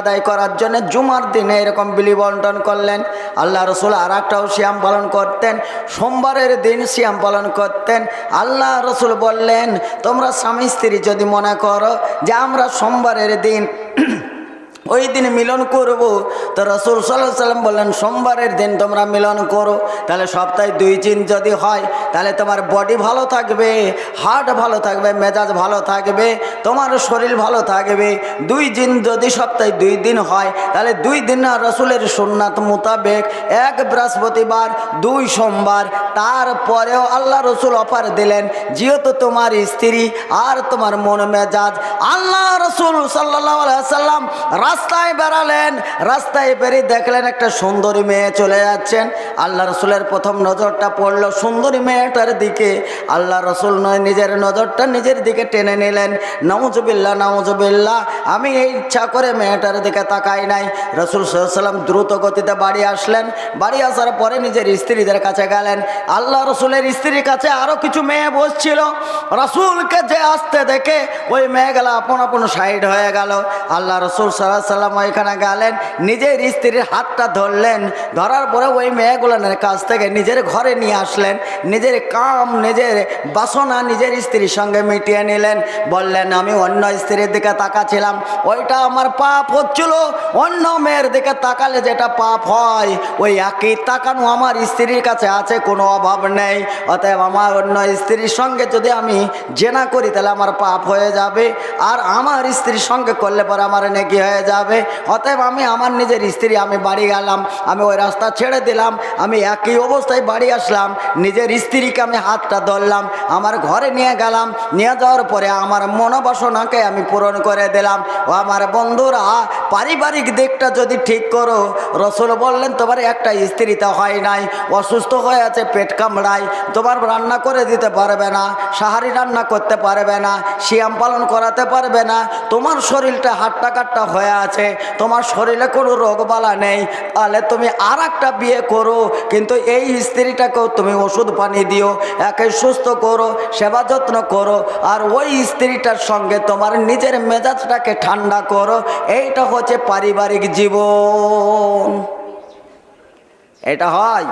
আদায় করার জন্য জুমার দিনে এরকম বিলি বন্টন করলেন। আল্লাহ রসুল আর একটাও শ্যাম পালন করতেন। সোমবারের দিন শ্যাম পালন করতেন। আল্লাহ রসুল বললেন, তোমরা স্বামী স্ত্রী যদি মনে করো যে আমরা সোমবারের দিন ওই দিন মিলন করব। তো রসুল সাল্লাহ সাল্লাম বললেন, সোমবারের দিন তোমরা মিলন করো। তাহলে সপ্তাহে দুই দিন যদি হয়, তাহলে তোমার বডি ভালো থাকবে হার্ট ভালো থাকবে, মেজাজ ভালো থাকবে, তোমার শরীর ভালো থাকবে। দুই দিন যদি সপ্তাহে দুই দিন হয়, তাহলে দুই দিন না রসুলের সুন্নাত মোতাবেক এক বৃহস্পতিবার, দুই সোমবার। তারপরেও আল্লাহ রসুল অফার দিলেন, যেহেতু তোমার স্ত্রী আর তোমার মন মেজাজ আল্লাহ রসুল সাল্লাহ সাল্লাম রাস্তায় বেড়ালেন, রাস্তায় বেরিয়ে দেখলেন একটা সুন্দরী মেয়ে চলে যাচ্ছেন। আল্লাহ রসুলের প্রথম নজরটা পড়ল সুন্দরী মেয়েটার দিকে। আল্লাহ রসুল নয়, নিজের নজরটা নিজের দিকে টেনে নিলেন। নওজবিল্লা নওজবিল্লা আমি এই ইচ্ছা করে মেয়েটার দিকে তাকাই নাই। রসুল সাল্লাম দ্রুত গতিতে বাড়ি আসলেন। বাড়ি আসার পরে নিজের স্ত্রীদের কাছে গেলেন। আল্লাহ রসুলের স্ত্রীর কাছে আরও কিছু মেয়ে বসছিল। রসুলকে যে আসতে দেখে ওই মেয়েগুলো আপন আপন সাইড হয়ে গেল। আল্লাহ রসুল সাল্লাহ সাল্লাম ওইখানে গেলেন, নিজের স্ত্রীর হাতটা ধরলেন, ধরার পরে ওই মেয়েগুলোর কাছ থেকে নিজের ঘরে নিয়ে আসলেন, নিজের কাম, নিজের বাসনা নিজের স্ত্রীর সঙ্গে মিটিয়ে নিলেন, বললেন, আমি অন্য স্ত্রীর দিকে তাকাছিলাম ওইটা আমার পাপ হচ্ছিল, অন্য মেয়ের দিকে তাকালে যেটা পাপ হয়, ওই একই তাকানো আমার স্ত্রীর কাছে আছে, কোনো অভাব নেই, অতএব আমার অন্য স্ত্রীর সঙ্গে যদি আমি জেনা করি, তাহলে আমার পাপ হয়ে যাবে, আর আমার স্ত্রীর সঙ্গে করলে পরে আমার নেকি হয়ে যাবে। অতএব আমি আমার নিজের স্ত্রী, আমি বাড়ি গেলাম, আমি ওই রাস্তা ছেড়ে দিলাম, আমি একই অবস্থায় বাড়ি আসলাম, নিজের স্ত্রীকে আমি হাতটা ধরলাম, আমার ঘরে নিয়ে গেলাম, নিয়ে যাওয়ার পরে আমার মনোবাসনাকে আমি পূরণ করে দিলাম। ও আমার বন্ধুরা পারিবারিক দিকটা যদি ঠিক করো, রসুল বললেন, তোমার একটা স্ত্রীতে হয় নাই, অসুস্থ হয়ে আছে, পেট কামড়ায়, তোমার রান্না করে দিতে পারবে না, সাহারি রান্না করতে পারবে না শিয়াম পালন করাতে পারবে না, তোমার শরীরটা হাট্টা কাট্টা হয়ে আছে, তোমার শরীরে কোনো রোগবালা নেই, তাহলে তুমি আর একটা বিয়ে করো, কিন্তু এই স্ত্রীটাকেও তুমি ওষুধ পানি দিও, একে সুস্থ করো, সেবা যত্ন করো, আর ওই স্ত্রীটার সঙ্গে তোমার নিজের মেজাজটাকে ঠান্ডা করো, এইটা হচ্ছে পারিবারিক জীবন। এটা হয়।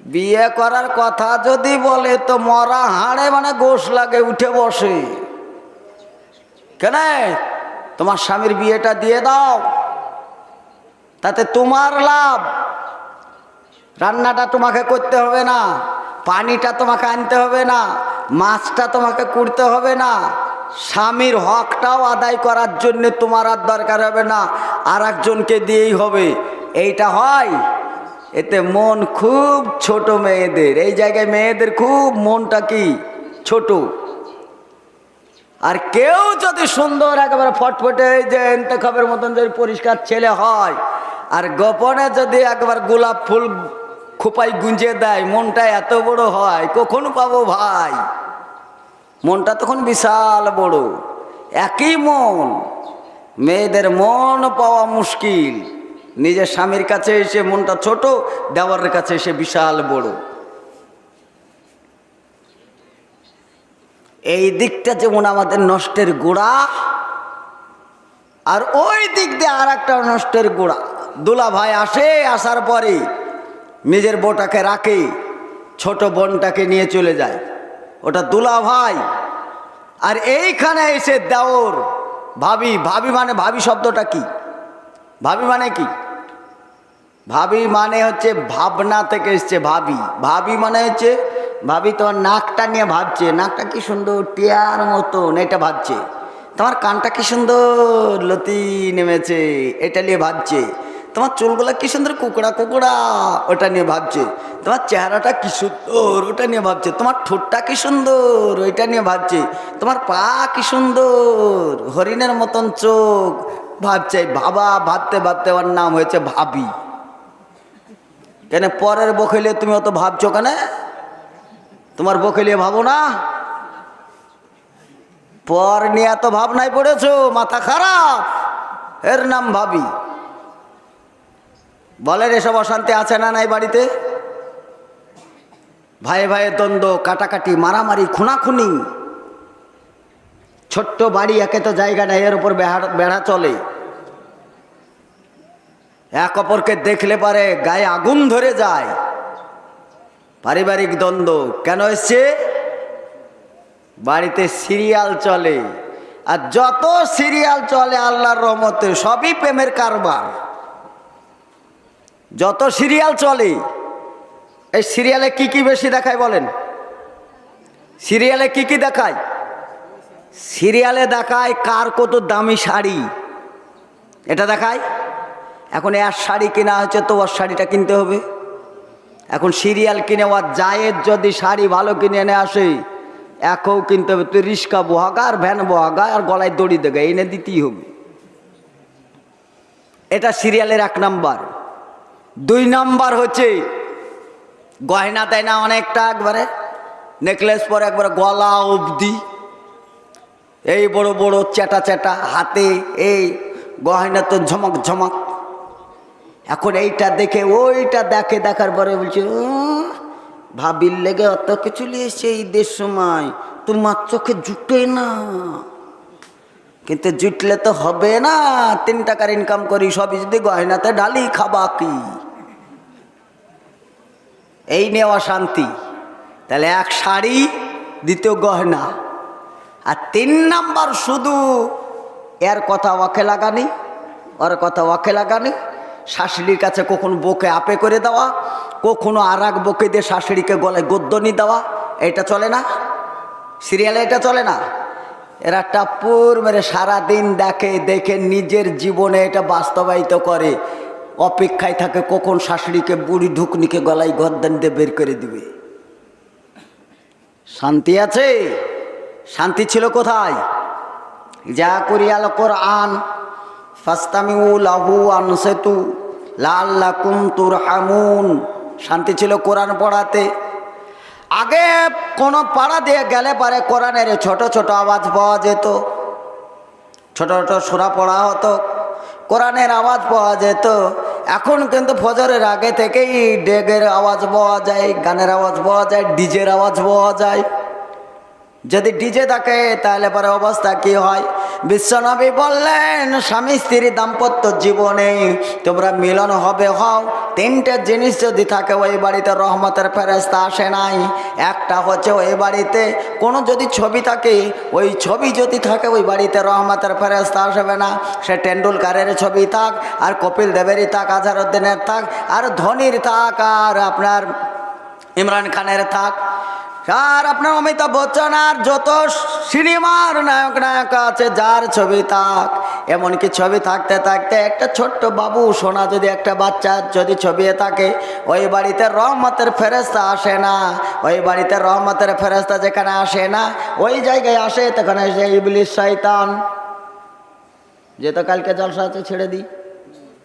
বিয়ে করার কথা যদি বলে, তো মরা হাড়ে মানে গোশ লাগে, উঠে বসে। কেন? তোমার স্বামীর বিয়েটা দিয়ে দাও। তাতে তোমার লাভ। রান্নাটা তোমাকে করতে হবে না, পানিটা তোমাকে আনতে হবে না, মাছটা তোমাকে কুড়তে হবে না স্বামীর হকটাও আদায় করার জন্য তোমার আর দরকার হবে না আর একজনকে দিয়েই হবে। এইটা হয়। এতে মন খুব ছোট মেয়েদের। এই জায়গায় মেয়েদের খুব মনটা কি? ছোট। আর কেউ যদি সুন্দর, একেবারে ফটফটে যে এন্তেখাবের মতন যদি পরিষ্কার ছেলে হয়, আর গোপনে যদি একবার গোলাপ ফুল খোপাই গুঞ্জে দেয়, মনটা এত বড় হয়, কখন পাবো ভাই? মনটা তখন বিশাল বড়। একই মন। মেয়েদের মন পাওয়া মুশকিল। নিজের স্বামীর কাছে এসে মনটা ছোট, দেওয়ারের কাছে এসে বিশাল বড়। এই দিকটা যেমন আমাদের নষ্টের গোড়া, আর ওই দিক দিয়ে আর একটা নষ্টের গোড়া। দুলা ভাই আসে, আসার পরে নিজের বোটাকে রাখে, ছোট বোনটাকে নিয়ে চলে যায়। ওটা দুলা ভাই। আর এইখানে এসে দেওর, ভাবি ভাবি মানে ভাবি শব্দটা কি? ভাবি মানে কি? ভাবি মানে হচ্ছে ভাবনা থেকে এসছে ভাবি। ভাবি মানে হচ্ছে, ভাবি তোমার নাকটা নিয়ে ভাবছে। নাকটা কি সুন্দর টিয়ার মতন, এটা ভাবছে। তোমার কানটা কি সুন্দর লতি নেমেছে, এটা নিয়ে ভাবছে। তোমার চুলগুলা কি সুন্দর কুকড়া কুকড়া, ওটা নিয়ে ভাবছে। তোমার চেহারাটা কি সুন্দর, ওটা নিয়ে ভাবছে। তোমার ঠোঁটটা কি সুন্দর, ওইটা নিয়ে ভাবছে। তোমার পা কি সুন্দর, হরিণের মতন চোখ, ভাবছে, বাবা, ভাবতে ভাবতে ওর নাম হয়েছে ভাবি। কেন পরের বকেলে তুমি অত ভাবছ কেন? তোমার বকেলিয়ে ভাবো না? পর নিয়ে এত ভাবনায় পড়েছো, মাথা খারাপ। এর নাম ভাবি। বলেন, এসব অশান্তি আছে না নাই বাড়িতে? ভাই ভাইয়ের দ্বন্দ্ব, কাটাকাটি, মারামারি, খুনাখুনি। ছোট্ট বাড়ি, একে তো জায়গা নেই, এর উপর বেড়া বেড়া চলে। এক অপরকে দেখলে পারে গায়ে আগুন ধরে যায়। পারিবারিক দ্বন্দ্ব, কেন এসছে? বাড়িতে সিরিয়াল চলে। আর যত সিরিয়াল চলে, আল্লাহর রহমতে সবই প্রেমের কারবার। যত সিরিয়াল চলে, এই সিরিয়ালে কি কি বেশি দেখায় বলেন? সিরিয়ালে কি কি দেখায়? সিরিয়ালে দেখায় কার কত দামি শাড়ি। এটা দেখায়? এখন এর শাড়ি কেনা হচ্ছে তো ওর শাড়িটা কিনতে হবে। এখন সিরিয়াল কিনে ওর জায়ের যদি শাড়ি ভালো কিনে এনে আসে, একও কিনতে হবে। তুই রিক্সা বহাগা আর ভ্যান বহাগা আর গলায় দড়ি দেবে এনে দিতেই হবে। এটা সিরিয়ালের এক নাম্বার। দুই নাম্বার হচ্ছে গয়না দেয় না অনেকটা একবারে নেকলেস পরে একবারে গলা অবধি। এই বড় বড় চেটা চেটা হাতে এই গয়না তো ঝমক ঝমক। এখন এইটা দেখে ওইটা দেখে দেখার পরে বলছে "উম, ভাবির লেগে অত কিছু লিয়েছে এই দেশ সময় তোমার চোখে জুটে না। কিন্তু জুটলে তো হবে না। তিন টাকার ইনকাম করি, সবই যদি গয়নাতে ডালি খাবা কি? এই নেওয়া শান্তি। তাহলে এক শাড়ি, দ্বিতীয় গহনা আর তিন নাম্বার শুধু, এর কথা ওয়াকে লাগানি, ওর কথা ওয়াকে লাগানি। শাশুড়ির কাছে কখনো বকে আপে করে দেওয়া, কখনো আর এক বকে দিয়ে শাশুড়িকে গলায় গদ্দনি দেওয়া, এটা চলে না? সিরিয়ালে এটা চলে না? এরা টাপ্পুর মেরে সারাদিন দেখে দেখে নিজের জীবনে এটা বাস্তবায়িত করে। অপেক্ষায় থাকে কখন শাশুড়িকে, বুড়ি ঢুকনিকে গলায় গদ্দান দিয়ে বের করে দিবে। শান্তি আছে? শান্তি ছিল কোথায়? যা করি করিয়াল কোরআন, ফাস্তামিউ লাহু আনসেতু লাল্লাকুম তুরহামুন। শান্তি ছিল কোরআন পড়াতে। আগে কোনো পাড়া দিয়ে গেলে পারে কোরআনের ছোট ছোট আওয়াজ পাওয়া যেত, ছোট ছোট সুরা পড়া হতো, কোরআনের আওয়াজ পাওয়া যেত। এখন কিন্তু ফজরের আগে থেকেই ডেগের আওয়াজ পাওয়া যায়, গানের আওয়াজ পাওয়া যায়, ডিজের আওয়াজ পাওয়া যায়। যদি ডিজে থাকে তাহলে পরে অবস্থা কি হয়? বিশ্বনবী বললেন, স্বামী স্ত্রী দাম্পত্য জীবনে তোমরা মিলন হবে, হও। তিনটে জিনিস যদি থাকে, ওই বাড়িতে রহমতের ফেরেস্তা আসে নাই। একটা হচ্ছে ওই বাড়িতে, কোনো যদি ছবি থাকে, ওই ছবি যদি থাকে, ওই বাড়িতে রহমতের ফেরেস্তা আসবে না। সে টেন্ডুলকারের ছবি থাক, আর কপিল দেবেরই থাক আজহারুদ্দিনের থাক, আর ধোনির থাক, আর আপনার ইমরান খানের থাক। আর আপনার অমিতাভ বচ্চন আর যত সিনেমার নায়ক নায়ক আছে, যার ছবি থাক, এমনকি ছবি থাকতে থাকতে একটা ছোট্ট বাবু সোনা যদি একটা বাচ্চার যদি ছবি থাকে, ওই বাড়িতে রহমতের ফেরেস্তা আসে না, ওই বাড়িতে রহমতের ফেরেস্তা যেখানে আসে না, ওই জায়গায় আসে তখন এসে ইবলিশ শয়তান। যে তো কালকে জলসা আছে, ছেড়ে দিই।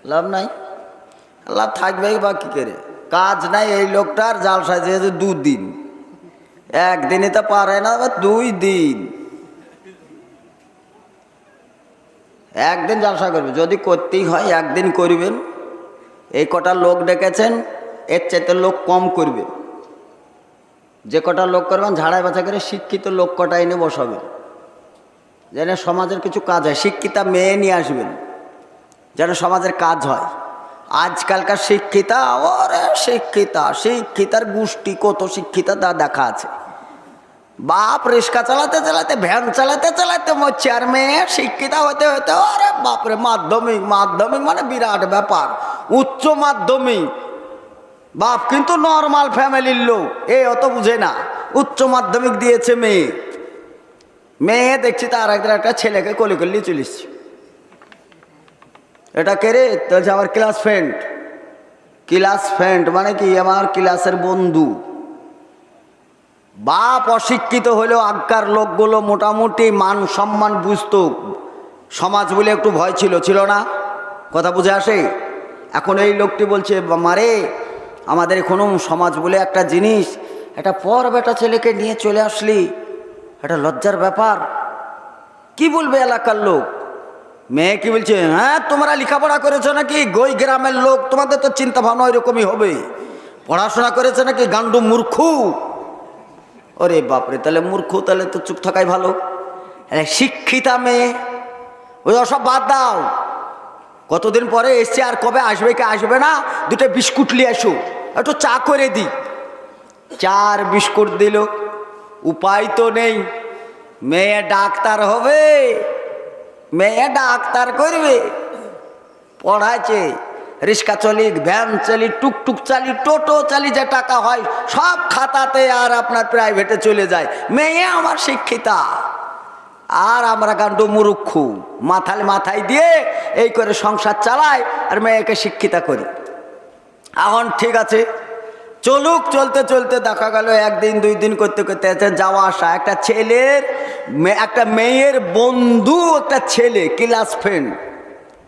লাভ নাই। লাভ থাকবেই বা কী করে? কাজ নাই এই লোকটার জাল সাজিয়েছে দুদিন। একদিনই তো পারে না দুই দিন। একদিন জালসা করবে, যদি করতেই হয় একদিন করবেন। এই কটা লোক ডেকেছেন, এর চাইতে লোক কম করবে যে কটা লোক করবেন, ঝাড়াই বাছা করে শিক্ষিত লোক কটা এনে বসাবেন। যেন সমাজের কিছু কাজ হয়, শিক্ষিতা মেয়ে নিয়ে আসবেন, যেন সমাজের কাজ হয়। আজকালকার শিক্ষিতা, ওরে শিক্ষিতা, শিক্ষিতার গোষ্ঠী কত শিক্ষিতা তা দেখা আছে। বাপ রিক্সা চালাতে চালাতে, ভ্যান চালাতে চালাতে মরছে আর মেয়ে শিক্ষিতা হতে হতে আরে বাপরে, মাধ্যমিক মাধ্যমিক মানে বিরাট ব্যাপার, উচ্চ মাধ্যমিক। বাপ কিন্তু নর্মাল ফ্যামিলির লোক, এ অত বুঝে না, উচ্চ মাধ্যমিক দিয়েছে মেয়ে। মেয়ে দেখছি তার একটা ছেলেকে কলি করলি চলিস এটা কে রে? বলছে আমার ক্লাস ফ্রেন্ড ক্লাস ফ্রেন্ড মানে কি? আমার ক্লাসের বন্ধু। বাপ অশিক্ষিত হলেও আগকার লোকগুলো মোটামুটি মান সম্মান বুঝতো সমাজ বলে একটু ভয় ছিল ছিল না? কথা বুঝে আসে? এখন এই লোকটি বলছে মারে আমাদের কোনো সমাজ বলে একটা জিনিস, একটা পর বেটা ছেলেকে নিয়ে চলে আসলি। একটা লজ্জার ব্যাপার। কি বলবে এলাকার লোক? মেয়ে কি বলছে? হ্যাঁ তোমরা লেখাপড়া করেছ নাকি? গই গ্রামের লোক, তোমাদের তো চিন্তা ভাবনা ওইরকমই হবে। পড়াশোনা করেছে নাকি গান্ডু মূর্খু? ওরে বাপরে, তাহলে মূর্খ, তাহলে তো চুপ থাকাই ভালো। শিক্ষিতা মেয়ে, ওই সব বাদ দাও। কতদিন পরে এসছে আর কবে আসবে, কে আসবে না, দুটো বিস্কুট নিয়ে আসো একটু চা করে দিই চার বিস্কুট দিল। উপায় তো নেই। মেয়ে ডাক্তার হবে। মেয়ে ডাক্তার করবে। পড়াইছে, রিক্সা চলি ভ্যান চালি টুকটুক চালি টোটো চালি যে টাকা হয়, সব খাতাতে আর আপনার প্রাইভেটে চলে যায়। মেয়ে আমার শিক্ষিতা। আর আমরা গান্ডু মুরুক্ষু মাথায় মাথায় দিয়ে এই করে সংসার চালাই আর মেয়েকে শিক্ষিতা করি। এখন ঠিক আছে চলুক, চলতে চলতে দেখা গেল, একদিন, দুই দিন করতে করতে যাওয়া আসা। একটা ছেলের একটা মেয়ের বন্ধু, একটা ছেলে ক্লাস ফ্রেন্ড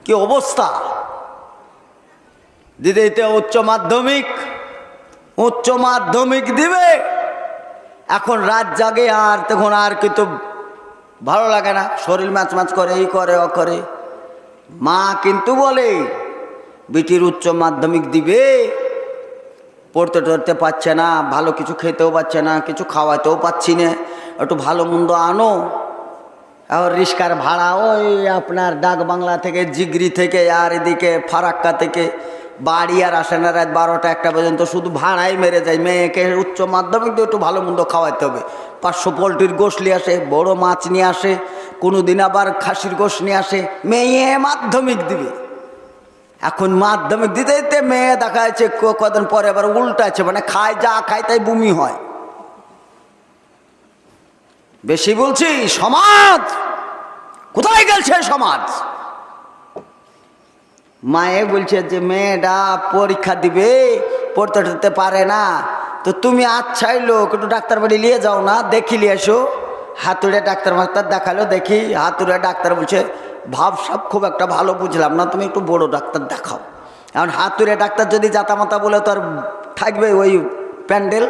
কি অবস্থা? দিদিতে উচ্চ মাধ্যমিক। উচ্চ মাধ্যমিক দিবে। এখন রাত জাগে আর তখন আর কিন্তু ভালো লাগে না। শরীর ম্যাচ ম্যাচ করে এই করে, ও করে। মা কিন্তু বলে, বিটির উচ্চ মাধ্যমিক দিবে। পড়তে টড়তে পারছে না, ভালো কিছু খেতেও পাচ্ছে না, কিছু খাওয়াতেও পাচ্ছি না। একটু ভালো মন্দ আনো। আর রিস্কার ভাড়া ওই আপনার ডাক বাংলা থেকে, জিগরি থেকে, আর এদিকে ফারাক্কা থেকে, বাড়ি আর আসে না রাত বারোটা একটা পর্যন্ত। শুধু ভাড়াই মেরে যায়। মেয়েকে উচ্চ মাধ্যমিক দিয়ে একটু ভালো মন্দ খাওয়াতে হবে। পাঁচশো পোলট্রির গোশ নিয়ে আসে, বড় মাছ নিয়ে আসে কোনো দিন আবার খাসির গোশ নিয়ে আসে। মেয়ে মাধ্যমিক দিবে। এখন মাধ্যমিক দিতে দিতে মেয়ে দেখা যাচ্ছে কদিন পরে আবার উল্টাচ্ছে মানে খায় যা খায় তাই বমি হয়। বেশি বলছি, সমাজ! কোথায় গেছে সমাজ? মায়ে বলছে যে, মেয়েটা পরীক্ষা দিবে, পড়তে টড়তে পারে না। তো তুমি আচ্ছাই লোক, একটু ডাক্তার বাড়ি নিয়ে যাও না, দেখি নিয়ে এসো। হাতুড়ে ডাক্তার মাস্টার দেখাল, দেখি হাতুড়ে ডাক্তার বলছে ভাব সব খুব একটা ভালো বুঝলাম না, তুমি একটু বড় ডাক্তার দেখাও। এখন হাতুড়ে ডাক্তার যদি জাতামাতা বলে তো আর থাকবে ওই প্যান্ডেল,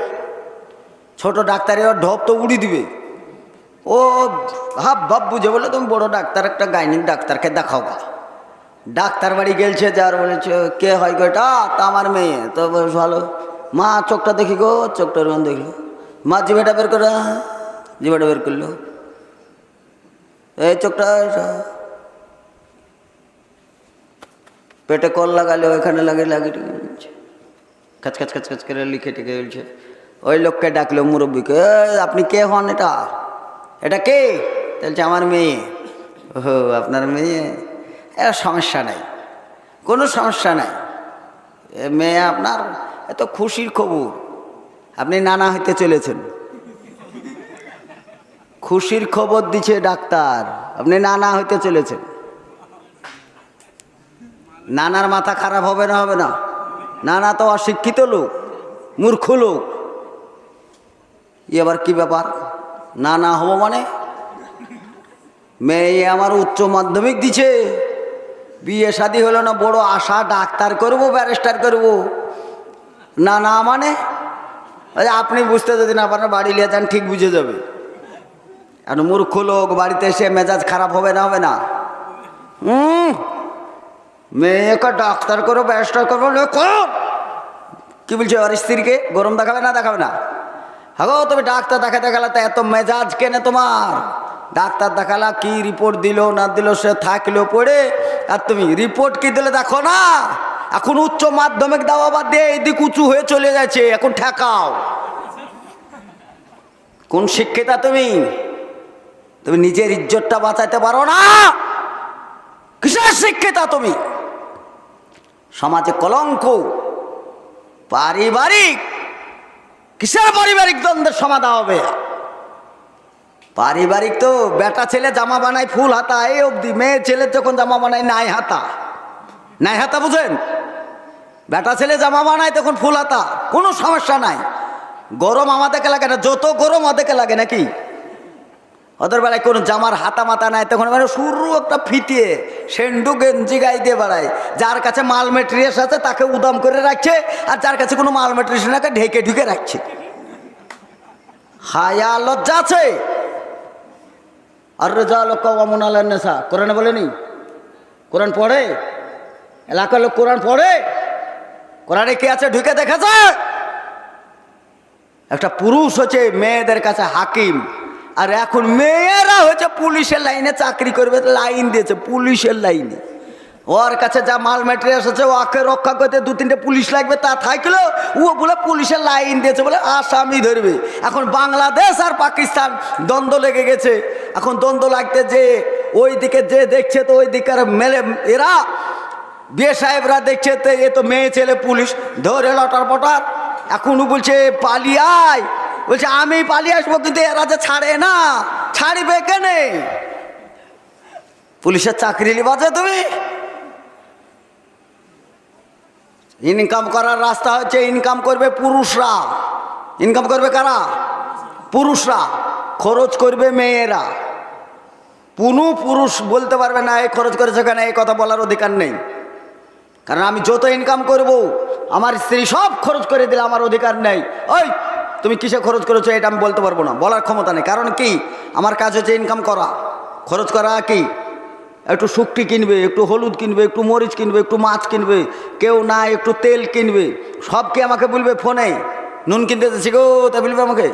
ছোট ডাক্তারের ঢপ তো উড়ি দিবে। ও হাব ভাব বুঝে বলে তুমি বড় ডাক্তার, একটা গাইনিক ডাক্তারকে দেখাও গা। ডাক্তার বাড়ি গেলছে যার বলেছে, কে হয় গো এটা? তা আমার মেয়ে। তো ভালো। মা, চোখটা দেখি গো। চোখটা ওরকম দেখল। মা, জিভেটা বের করে। জিভেটা বের করল। এই চোখটা এটা। পেটে কল লাগালে ওইখানে লাগে লাগে খাচ খাচ খাচ খাচ করে লিখে টিকে বলছে। ওই লোককে ডাকলো মুরব্বীকে "এই, আপনি কে হন এটা? এটা কে? বলছে আমার মেয়ে। ও আপনার মেয়ে? এর সমস্যা নাই কোনো সমস্যা নাই। এ মেয়ে আপনার এত খুশির খবর আপনি নানা হইতে চলেছেন। খুশির খবর দিছে ডাক্তার আপনি নানা হইতে চলেছেন। নানার মাথা খারাপ হবে না হবে না। নানা তো অশিক্ষিত লোক, মূর্খ লোক। ই আবার কি ব্যাপার? নানা হব মানে? মেয়ে আমার উচ্চ মাধ্যমিক দিছে। বিয়ে শাদি হলো না, বড় আশা, ডাক্তার করব, ব্যারিস্টার করব। না না মানে আপনি বুঝতে যদি না পারেন, বাড়ি নিয়ে যান, ঠিক বুঝে যাবে। আর মূর্খ লোক, বাড়িতে এসে মেজাজ খারাপ হবে না হবে না। হুম? মেয়েকে ডাক্তার করো ব্যারিস্টার করব কি বলছে ওর স্ত্রীকে গরম দেখাবে না দেখাবে না? হাগো, তুমি ডাক্তার দেখাতে গেলে তো এত মেজাজ কেনে তোমার? ডাক্তার দেখালা কি রিপোর্ট দিল, না দিল, সে থাকল পড়ে। আর তুমি রিপোর্ট কি দিলে দেখো না? এখন উচ্চ মাধ্যমিক দেওয়া বাদ দিয়ে এদিক উঁচু হয়ে চলে যাচ্ছে এখন ঠেকাও। কোন শিক্ষিতা তুমি? তুমি নিজের ইজ্জতটা বাঁচাইতে পারো না? কিসের শিক্ষিতা তুমি? সমাজে কলঙ্ক, পারিবারিক, কিসের পারিবারিক দ্বন্দ্বের সমাধান হবে? পারিবারিক তো বেটা ছেলে জামা বানায় ফুল হাতা এই অবধি মেয়ে ছেলে যখন জামা বানায় নাই হাতা। নাই হাতা বুঝেন? বেটা ছেলে জামা বানায় তখন ফুল হাতা, কোনো সমস্যা নাই। গরম আমাদেরকে লাগে না, যত গরম আমাদেরকে লাগে নাকি? ওদের বেলায় কোনো জামার হাতা মাতা নাই, তখন মানে শুরু একটা ফিতিয়ে সেন্ডু গেঞ্জি গায়ে দিয়ে বেড়ায়। যার কাছে মাল মেটেরিয়ালস আছে, তাকে উদাম করে রাখছে, আর যার কাছে কোনো মাল মেটেরিয়ালস নাকে ঢেকে ঢুকে রাখছে। হায়া লজ্জা আছে। আর রেজা লোক অমন নেশা। কোরআনে বলেনি? কোরআন পড়ে? এলাকার লোক কোরআন পড়ে? কোরআনে কে আছে? ঢুকে দেখেছে? একটা পুরুষ হচ্ছে, মেয়েদের কাছে হাকিম। আর এখন মেয়েরা হচ্ছে পুলিশের লাইনে চাকরি করবে, লাইন দিয়েছে, পুলিশের লাইনে। ওর কাছে যা মাল ম্যাটেরিয়ালস আছে, ওকে রক্ষা করতে দু তিনটে পুলিশ লাগবে, তা থাকলেও ও বলে পুলিশের লাইন দিয়েছে বলে আসামি ধরবে। এখন বাংলাদেশ আর পাকিস্তান দ্বন্দ্ব লেগে গেছে। এখন দ্বন্দ্ব লাগতে যে ওই দিকে যে দেখছে তো ওই দিকের মেলে, এরা বিয়ে সাহেবরা দেখছে তো এ তো মেয়ে, ছেলে, পুলিশ, ধরে লটার পটার। এখনও বলছে, পালিয়ে আয়। বলছে, আমি পালিয়ে আসব কিন্তু এরা যে ছাড়ে না। ছাড়বে কেনে? পুলিশের চাকরি লিবাজে তুমি। ইনকাম করার রাস্তা হচ্ছে ইনকাম করবে পুরুষরা। ইনকাম করবে কারা? পুরুষরা। খরচ করবে মেয়েরা। কোনো পুরুষ বলতে পারবে না, এই খরচ করেছে কেন? এই কথা বলার অধিকার নেই। কারণ আমি যত ইনকাম করব, আমার স্ত্রী সব খরচ করে দিলে আমার অধিকার নেই। ওই তুমি কিসে খরচ করেছ এটা আমি বলতে পারব না। বলার ক্ষমতা নেই। কারণ কি? আমার কাজ হচ্ছে ইনকাম করা। খরচ করা কি? একটু শুকটি কিনবে, একটু হলুদ কিনবে, একটু মরিচ কিনবে, একটু মাছ কিনবে, কেউ না একটু তেল কিনবে। সব কি আমাকে বলবে ফোনে? নুন কিনতে যাচ্ছি গো, তা বলবে আমাকে।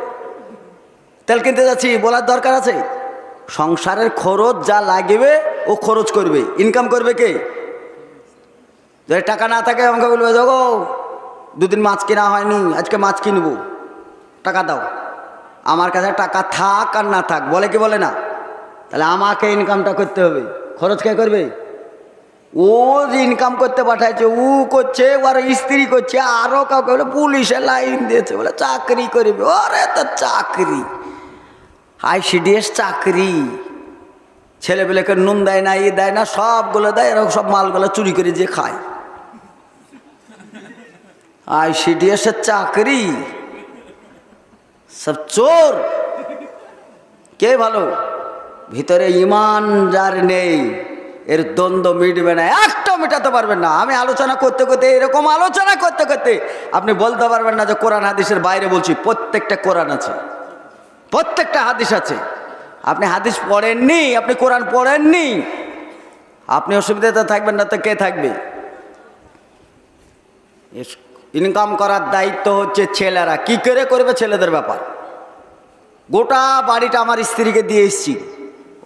তেল কিনতে যাচ্ছি, বলার দরকার আছে? সংসারের খরচ যা লাগবে, ও খরচ করবে। ইনকাম করবে কে? যদি টাকা না থাকে, আমাকে বলবে দেখো দুদিন মাছ কেনা হয়নি, আজকে মাছ কিনবো। টাকা দাও। আমার কাছে টাকা থাক আর না থাক, বলে কি বলে না? তাহলে আমাকে ইনকামটা করতে হবে। খরচ কে করবে? ও যে ইনকাম করতে পাঠাইছে, ও করছে ওর স্ত্রী করছে আরও কাউকে বলে পুলিশে লাইন দিয়েছে, বলে চাকরি করবে। ওরে তো চাকরি। আইসিডিএস চাকরি। ছেলেপেলেকে নুন দেয় না ই দেয় না, সবগুলো দেয় এরকম সব মালগুলো চুরি করে যে খায়। আইসিডিএস এর চাকরি। সব চোর। কে ভালো? ভিতরে ইমান যার নেই, এর দ্বন্দ্ব মিটবে না। একটা মেটাতে পারবেন না। আমি আলোচনা করতে করতে, এরকম আলোচনা করতে করতে আপনি বলতে পারবেন না যে কোরআন হাদিসের বাইরে বলছি। প্রত্যেকটা কোরআন আছে। প্রত্যেকটা হাদিস আছে। আপনি হাদিস পড়েননি, আপনি কোরআন পড়েননি, আপনি অসুবিধাতে থাকবেন না তো কে থাকবে? ইনকাম করার দায়িত্ব হচ্ছে ছেলেরা। কি করে করবে ছেলেদের ব্যাপার? গোটা বাড়িটা আমার স্ত্রীকে দিয়ে এসছি।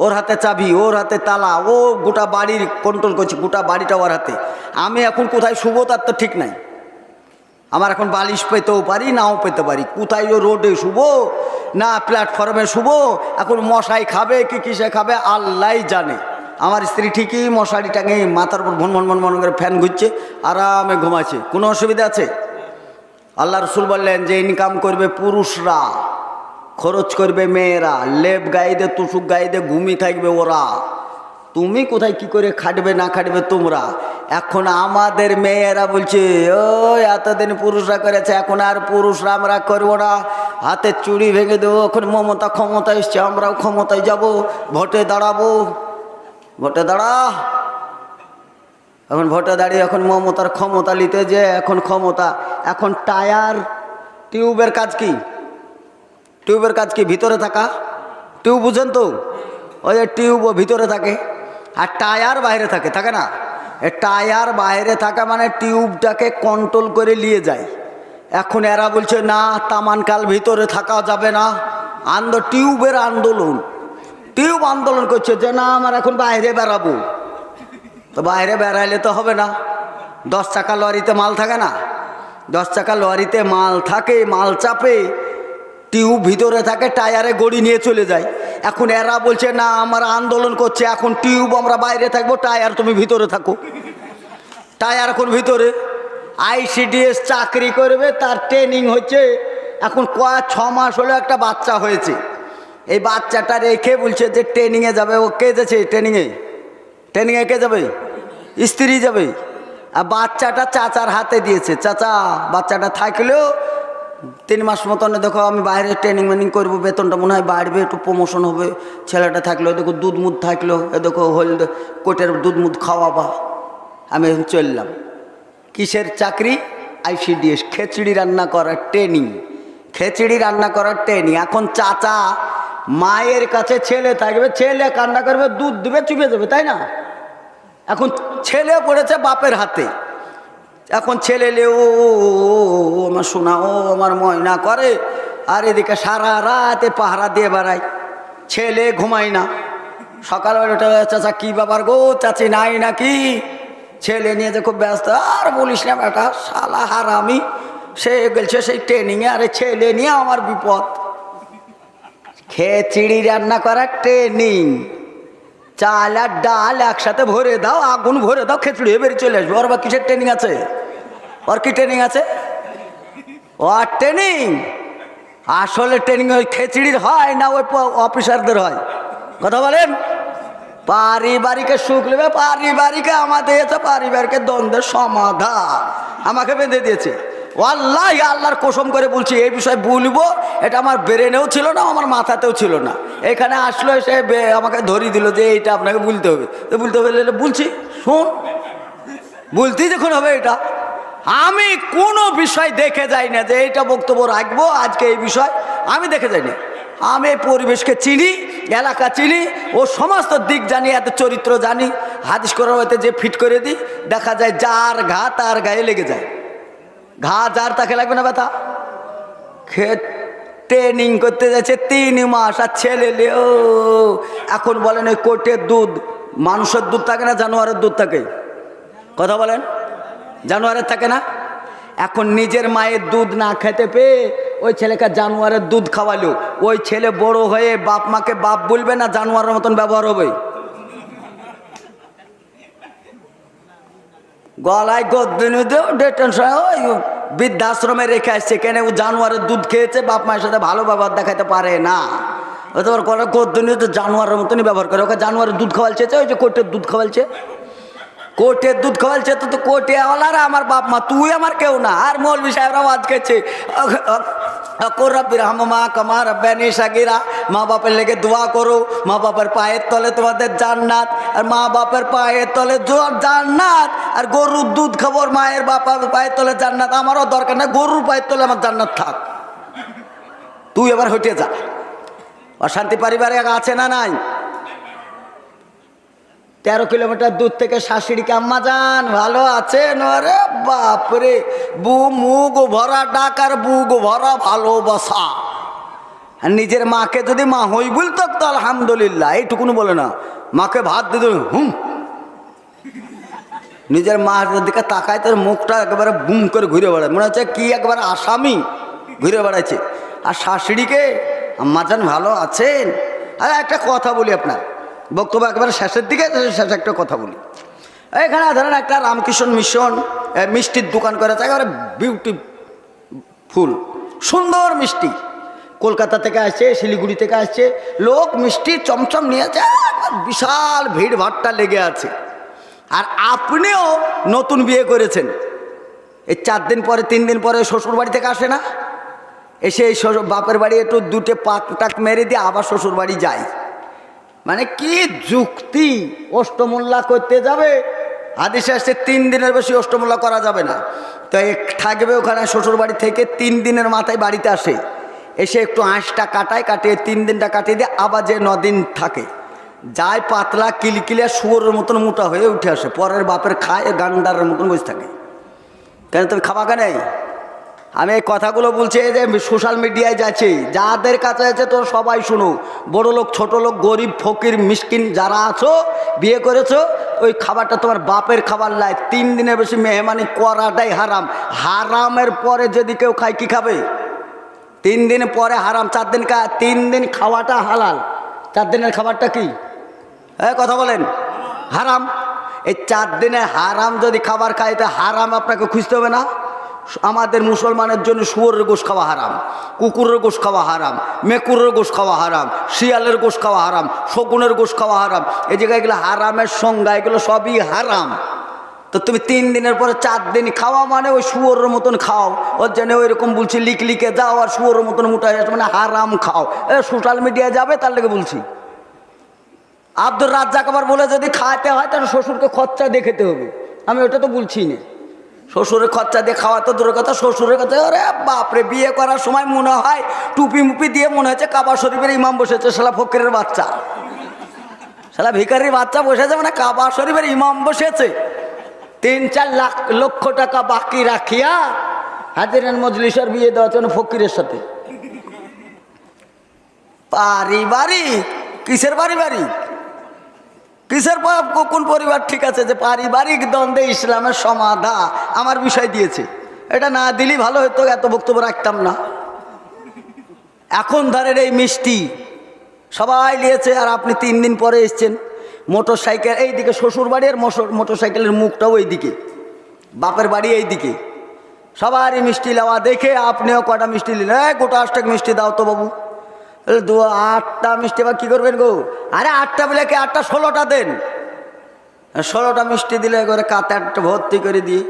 ওর হাতে চাবি, ওর হাতে তালা, ও গোটা বাড়ির কন্ট্রোল করছে, গোটা বাড়িটা ওর হাতে। আমি এখন কোথায় শুভ তার তো ঠিক নাই। আমার এখন বালিশ পেতেও পারি, নাও পেতে পারি। কোথায় ও রোডে শুভ না প্ল্যাটফর্মে শুভ এখন মশাই খাবে কি কিসে খাবে? আল্লাহ জানে। আমার স্ত্রী ঠিকই মশারি টাঙে মাথার উপর ভন ভন ভন ভন করে ফ্যান ঘুরছে, আরামে ঘুমাচ্ছে। কোনো অসুবিধা আছে? আল্লাহ রসুল বললেন যে ইনকাম করবে পুরুষরা, খরচ করবে মেয়েরা, লেপ গাইদে তুসুক গাইদে ঘুমি থাকবে ওরা। তুমি কোথায় কি করে খাটবে না খাটবে তোমরা? এখন আমাদের মেয়েরা বলছে ও এতদিন পুরুষরা করেছে, এখন আর পুরুষরা আমরা করব না। হাতের চুড়ি ভেঙে দেবো, এখন মমতা ক্ষমতা এসছে, আমরাও ক্ষমতায় যাব, ভোটে দাঁড়াবো। ভোটে দাঁড়া। এখন ভোটে দাঁড়িয়ে এখন মমতার ক্ষমতা নিতে যে এখন ক্ষমতা, এখন টায়ার, টিউবের কাজ কি? টিউবের কাজ কি? ভিতরে থাকা? টিউব বুঝেন তো? ওই যে টিউব ভিতরে থাকে আর টায়ার বাইরে থাকে থাকে না? এ টায়ার বাইরে থাকা মানে টিউবটাকে কন্ট্রোল করে নিয়ে যায়। এখন এরা বলছে, না, তামানকাল ভিতরে থাকা যাবে না। আন্দো, টিউবের আন্দোলন। টিউব আন্দোলন করছে যে, না, আমার এখন বাইরে বেড়াবো। তো বাইরে বেড়াইলে তো হবে না। দশ চাকা লরিতে মাল থাকে না। দশ চাকা লরিতে মাল থাকে, মাল চাপে টিউব ভিতরে থাকে, টায়ারে গড়ি নিয়ে চলে যায়। এখন এরা বলছে, না, আমরা আন্দোলন করছে, এখন টিউব আমরা বাইরে থাকব, টায়ার তুমি ভিতরে থাকো। টায়ার এখন ভিতরে। আইসিডিএস চাকরি করবে, তার ট্রেনিং হচ্ছে, এখন কয়েক ছ মাস হলো একটা বাচ্চা হয়েছে। এই বাচ্চাটা রেখে বলছে যে, ট্রেনিংয়ে যাবে। ও কে যাচ্ছে ট্রেনিংয়ে। ট্রেনিংয়ে কে যাবে? স্ত্রী যাবে। আর বাচ্চাটা চাচার হাতে দিয়েছে। চাচা, বাচ্চাটা থাকলেও তিন মাস মতন দেখো আমি বাইরে ট্রেনিং মেনিং করব, বেতনটা মনে হয় বাড়বে, একটু প্রমোশন হবে। ছেলেটা থাকল দেখো দুধ মুধ থাকল, এ দেখো হল কোটের দুধ মুধ খাওয়াবা। আমি চললাম। কিসের চাকরি? আইসিডিএস খেচড়ি রান্না করার ট্রেনিং খেচড়ি রান্না করার ট্রেনিং এখন চাচা মায়ের কাছে ছেলে থাকবে, ছেলে কান্না করবে, দুধ দেবে, চুপে দেবে তাই না? এখন ছেলে পড়েছে বাপের হাতে। এখন ছেলে ও আমার শোনা ও, আমার ময়না করে, আর এদিকে সারা রাতে পাহারা দিয়ে বেড়ায়। ছেলে ঘুমায় না। সকালবেলা চাচা, কি ব্যাপার গো? চাচি নাই নাকি? ছেলে নিয়ে যে খুব ব্যস্ত, আর বলিস না বেটা, শালা হারামি। সে গেলছে সেই ট্রেনিংয়ে আরে ছেলে নিয়ে আমার বিপদ। খেচিড়ি রান্না করার ট্রেনিং চাল আর ডাল একসাথে ভরে দাও, আগুন ভরে দাও, খেচুড়ি বেরিয়ে চলে আসবে। ওর বা কিসের ট্রেনিং আছে? ওর কি ট্রেনিং আছে? ওর ট্রেনিং আসলে ট্রেনিং ওই খেচড়ির হয় না, ওই অফিসারদের হয়। কথা বলেন? পারিবারিকে সুখ নেবে, পারিবারিকে আমাদের পারিবারিকের দ্বন্দ্বের সমাধান আমাকে বেঁধে দিয়েছে। আল্লাহ আল্লাহর কোসম করে বলছি, এই বিষয়ে বলব, এটা আমার ব্রেনেও ছিল না, আমার মাথাতেও ছিল না। এখানে আসলো, এসে আমাকে ধরিয়ে দিল যে এইটা আপনাকে বলতে হবে। তো বলতে হবে বলে বলছি, শুন, বলতেই দেখুন হবে এটা। আমি কোনো বিষয় দেখে যাই না যে এইটা বক্তব্য রাখব, আজকে এই বিষয় আমি দেখে যাই না। আমি এই পরিবেশকে চিনি, এলাকা চিনি, ও সমস্ত দিক জানি, এত চরিত্র জানি। হাদিস করার হয়তো যে ফিট করে দিই, দেখা যায় যার ঘা, তার গায়ে লেগে যায়। ঘা যার তাকে লাগবে না ব্যথা। খে ট্রেনিং করতে যাচ্ছে তিন মাস আর ছেলে এখন বলেন ওই কোটের দুধ, মানুষের দুধ থাকে না, জানোয়ারের দুধ থাকে। কথা বলেন? জানোয়ারের থাকে না? এখন নিজের মায়ের দুধ না খেতে পেয়ে ওই ছেলেকে জানোয়ারের দুধ খাওয়ালো। ওই ছেলে বড় হয়ে বাপ মাকে বাপ বলবে না জানোয়ারের মতন ব্যবহার হবে। গলায় গদ্দিনী দেও ডেটেনশন ওই বৃদ্ধাশ্রমে রেখে আসছে। কেন ও জানোয়ারের দুধ খেয়েছে, বাপ মায়ের সাথে ভালো ব্যবহার দেখাতে পারে না। ও তোমার গলায় গদ্দিনী তো জানোয়ারের মতনই ব্যবহার করে। ওকে জানোয়ারের দুধ খাওয়ালছে, ওই যে কোটের দুধ খাওয়ালছে। কোর্টের দুধ খাওয়ালছে, তো তো কোর্টে আওয়ালার আমার বাপ মা, তুই আমার কেউ না। আর মৌলবি সাহেবরা আওয়াজ খেয়েছে রব্বির হামমা কামা রব্বানি সাগিরা, মা বাপের লেগে দোয়া করো। মা বাপের পায়ের তলে তোমাদের জান্নাত, আর মা বাপের পায়ের তলে জান্নাত। আর গরুর দুধ খাবর মায়ের বাপার পায়ের তলে জান্নাত। আমারও দরকার না গরুর পায়ের তলে আমার জান্নাত থাক। তুই এবার হটে যা। অশান্তি পারিবারিক আছে না নাই? তেরো কিলোমিটার দূর থেকে শাশুড়িকে আম্মা যান ভালো আছেন? আরে বাপরে, বু মুগ ভরা ডাকার বুক ভরা ভালোবাসা। আর নিজের মাকে যদি মা হই বলতো, তো আলহামদুলিল্লাহ, এইটুকুনি বলে না। মাকে ভাত দিত হুম। নিজের মার দিকে তাকায়, তার মুখটা একেবারে বুম করে ঘুরে বেড়ায়। মনে হচ্ছে কি একবারে আসামি ঘুরে বেড়াচ্ছে আর শাশুড়িকে যান ভালো আছেন? আর একটা কথা বলি আপনার। বক্তব্য একবারে শেষের দিকে, শেষে একটা কথা বলি। এখানে ধরেন একটা রামকৃষ্ণ মিশন মিষ্টির দোকান করেছে, একেবারে বিউটি ফুল, সুন্দর মিষ্টি। কলকাতা থেকে আসছে, শিলিগুড়ি থেকে আসছে, লোক মিষ্টি চমচম নিয়ে নিয়েছে বিশাল ভিড় ভাট্টা লেগে আছে। আর আপনিও নতুন বিয়ে করেছেন। এই চার দিন পরে, তিন দিন পরে শ্বশুর বাড়ি থেকে আসে না? এসে এই শ্বশুর, বাপের বাড়ি একটু দুটে পাক টাক মেরে দিয়ে আবার শ্বশুর বাড়ি যায়। মানে কি যুক্তি? অষ্টমূল্যা করতে যাবে আদেশে আসছে তিন দিনের বেশি অষ্টমূল্যা করা যাবে না। তো থাকবে ওখানে শ্বশুর বাড়ি থেকে তিন দিনের মাথায় বাড়িতে আসে। এসে একটু আঁশটা কাটায়, কাটিয়ে তিন দিনটা কাটিয়ে দিয়ে আবার যে নদিন থাকে। যায় পাতলা কিলকিলিয়া শুয়োরের মতন মোটা হয়ে উঠে আসে। পরের বাপের খায় গান্ডারের মতন বসে থাকে। কেন তুমি খাবা কেন? আমি এই কথাগুলো বলছি এই যে সোশ্যাল মিডিয়ায় যাচ্ছে। যাদের কাছে আছে তো সবাই শুনো। বড় লোক ছোট লোক গরিব, ফকির, মিসকিন যারা আছো, বিয়ে করেছ, ওই খাবারটা তোমার বাপের খাবার লাই। তিন দিনের বেশি মেহমানি করাটাই হারাম। হারামের পরে যদি কেউ খায়, কি খাবে? তিন দিন পরে হারাম। চার দিন কা তিন দিন খাওয়াটা হালাল। চার দিনের খাবারটা কি? হ্যাঁ কথা বলেন। হারাম? এই চার দিনে হারাম যদি খাবার খায়, তা হারাম আপনাকে খুঁজতে হবে না। আমাদের মুসলমানের জন্য শুয়োরের গোশ খাওয়া হারাম, কুকুরের গোশ খাওয়া হারাম, মেকুরের গোশ খাওয়া হারাম, শিয়ালের গোশ খাওয়া হারাম, শকুনের গোশ খাওয়া হারাম। এই জায়গায় এগুলো হারামের সংজ্ঞা, এগুলো সবই হারাম। তো তুমি তিন দিনের পরে চার দিন খাওয়া মানে ওই শুয়োরের মতন খাও। ওর জন্য ওই রকম বলছি, লিক লিখে যাও আর শুয়োরের মতন মোটা মানে হারাম খাও। এ সোশ্যাল মিডিয়ায় যাবে, তার লেগে বলছি। আব্দুর রাজ্জাক আবার বলে, যদি খাওয়াতে হয় তাহলে শ্বশুরকে খরচা দিয়ে খেতে হবে। আমি ওটা তো বলছি না। শ্বশুরের খরচা দিয়ে খাওয়া তো দূরের কথা, শ্বশুরের কথা আরে বাপরে, বিয়ে করার সময় মনে হয় টুপি মুপি দিয়ে মনে হচ্ছে কাবা শরীফের ইমাম বসেছে, শালা ফকিরের বাচ্চা। শালা ভিকারির বাচ্চা বসেছে মানে কাবা শরীফের ইমাম বসেছে। তিন চার লাখ, লক্ষ টাকা বাকি রাখিয়া হাজিরান মজলিসের বিয়ে দেওয়ার জন্য ফকিরের সাথে। পারিবারিক, কিসের পারিবারিক? কিসের কোন পরিবার ঠিক আছে, যে পারিবারিক দ্বন্দ্বে ইসলামের সমাধা আমার বিষয় দিয়েছে। এটা না দিলেই ভালো হতো, এত বক্তব্য রাখতাম না। এখন ধরেন এই মিষ্টি সবাই নিয়েছে, আর আপনি তিন দিন পরে এসছেন মোটর সাইকেল এইদিকে শ্বশুর বাড়ি আর মোটর সাইকেলের মুখটাও এইদিকে বাপের বাড়ি এইদিকে। সবারই মিষ্টি নেওয়া দেখে আপনিও কটা মিষ্টি নিলেন গোটা আষ্টাক মিষ্টি দাও তো বাবু। দু আটটা মিষ্টি বা কী করবেন গো? আরে আটটা বলে কি আটটা ষোলোটা দেন? ষোলোটা মিষ্টি দিলে করে কাতারটা ভর্তি করে দিয়ে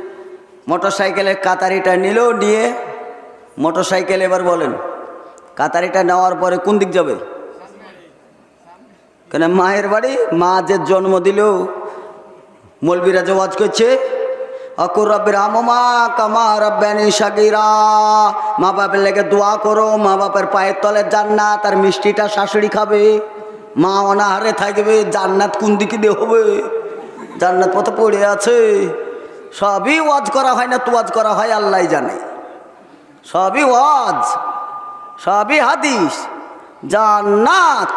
মোটর সাইকেলের কাতারিটা নিল নিয়ে মোটর সাইকেল এবার বলেন, কাতারিটা নেওয়ার পরে কোন দিক যাবে? কেন মায়ের বাড়ি? মা যে জন্ম দিল মলবিরা ওয়াজ করছে। অকুর রব্বির আমমা কামা রব্বানি সাগিরা। মা বাপের লেগে দোয়া করো, মা বাপের পায়ের তলে জান্নাত আর মিষ্টিটা শাশুড়ি খাবে। মা অনাহারে থাকবে, জান্নাত কোন দিকে দিয়ে হবে? জান্নাত পথে পড়ে আছে। সবই ওয়াজ করা হয় না তো ওয়াজ করা হয় আল্লাহ জানে। সবই ওয়াজ, সবই হাদিস। জান্নাত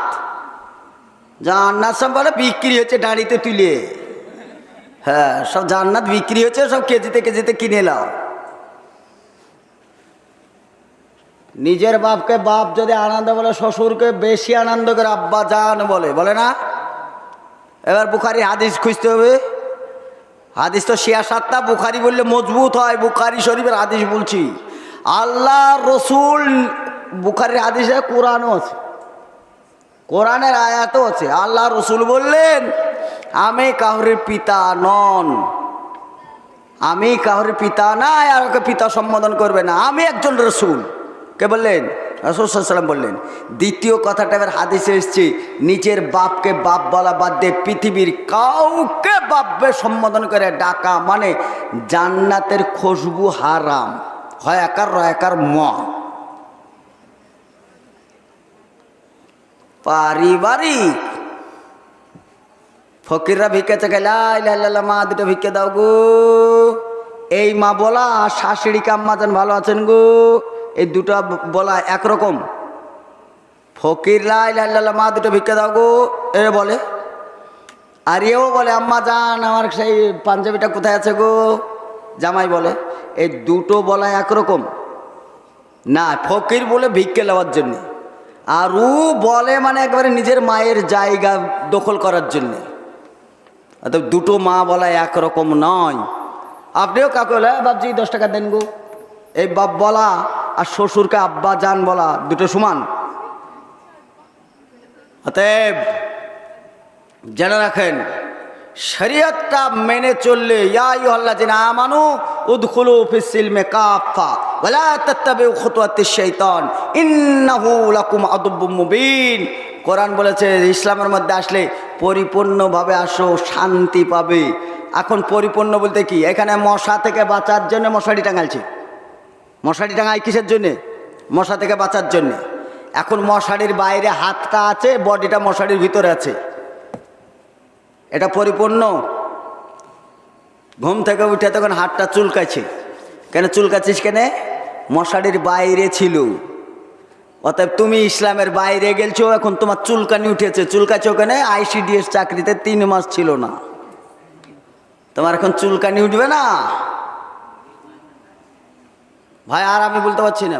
জান্নাত বলে বিক্রি হচ্ছে দাঁড়িতে তুলে। হ্যাঁ সব জান্নাত বিক্রি হচ্ছে সব কেজিতে কেজিতে কিনে নাও। নিজের বাপকে বাপ যদি আনন্দ বলে, শ্বশুরকে বেশি আনন্দ করে, আব্বা জান বলে বলে না? এবার বুখারি হাদিস খুঁজতে হবে। হাদিস তো শিয়া সাতটা, বুখারি বললে মজবুত হয়, বুখারি শরীফের হাদিস বলছি। আল্লাহ রসুল, বুখারির হাদিসে কোরআনও আছে। কোরআনের আয়াতও আছে। আল্লাহ রসুল বললেন আমি কাহরের পিতা নন। আমি কাহরের পিতা না আর ওকে পিতা সম্বোধন করবে না। আমি একজন রসুল। কে বললেন? রসুলাম বললেন, দ্বিতীয় কথাটা এবার হাদিসে এসছে, নিজের বাপকে বাপ বলা বাদ দিয়ে পৃথিবীর কাউকে বাপবে সম্বোধন করে ডাকা মানে জান্নাতের খুশবু হারাম। হয় একার রয় একার ম। পারিবারিক ফকিররা ভিক্ষা চাকে লাই মা দুটো ভিক্ষা দাও গো। এই মা বলা, শাশুড়ি কাম্মা যেন ভালো আছেন গো? এই দুটো বলা একরকম। ফকির লাই লাল্লা মা দুটো ভিক্ষা দাও গো। এ বলে, আর এও বলে, আম্মা যান আমার সেই পাঞ্জাবিটা কোথায় আছে গো? জামাই বলে, এই দুটো বলা একরকম। না, ফকির বলে ভিক্ষে নেওয়ার জন্যে। আর ও বলে মানে একবারে নিজের মায়ের জায়গা দখল করার জন্যে। অর্থাৎ দুটো মা বলা একরকম নয়। আপনিও কাকে বলে "এই বাপজি, দশ টাকা দেন গো। এই বাপ বলা আর শ্বশুরকে আব্বা যান বলা দুটো সমান। অতএব জেনে রাখেন, শরীয়তটা মেনে চললে ইয়াইহাল্লা জিনা আমানু উদখুলু ফিস সিলমে কাফা ওয়ালা তাত্তাবিউ খুতুওয়াতিশ শাইতান ইন্নাহু লাকুম আদুব্বুম মুবিন। কোরআন বলেছে, ইসলামের মধ্যে আসলে পরিপূর্ণভাবে আসো, শান্তি পাবে। এখন পরিপূর্ণ বলতে কি? এখানে মশা থেকে বাঁচার জন্য মশারি টাঙালছে মশারি টাঙায় কিসের জন্যে? মশা থেকে বাঁচার জন্যে। এখন মশারির বাইরে হাতটা আছে, বডিটা মশারির ভিতরে আছে। এটা পরিপূর্ণ? ঘুম থেকে উঠে তখন হাতটা চুলকাছে কেন চুলকাছিস কেন? মশারির বাইরে ছিল। অতএব তুমি ইসলামের বাইরে গেলছো, এখন তোমার চুলকানি উঠেছে। চুলকাছো কেন? আইসিডিএস চাকরিতে তিন মাস ছিল না। তোমার এখন চুলকানি উঠবে না? ভাই, আর আমি বলতে পারছি না।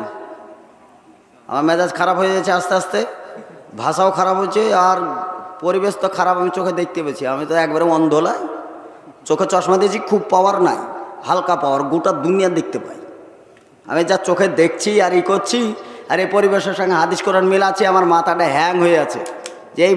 আমার মেজাজ খারাপ হয়ে যাচ্ছে আস্তে আস্তে। ভাষাও খারাপ হচ্ছে, আর পরিবেশ তো খারাপ, আমি চোখে দেখতে পেয়েছি। আমি তো একবারে অন্ধলাই। চোখে চশমা দিয়েছি, খুব পাওয়ার নাই। হালকা পাওয়ার গোটা দুনিয়া দেখতে পাই। আমি যা চোখে দেখছি আর ই করছি আর এই পরিবেশের সঙ্গে হাদিস কোরআন মিল আছে, আমার মাথাটা হ্যাং হয়ে আছে। যে এই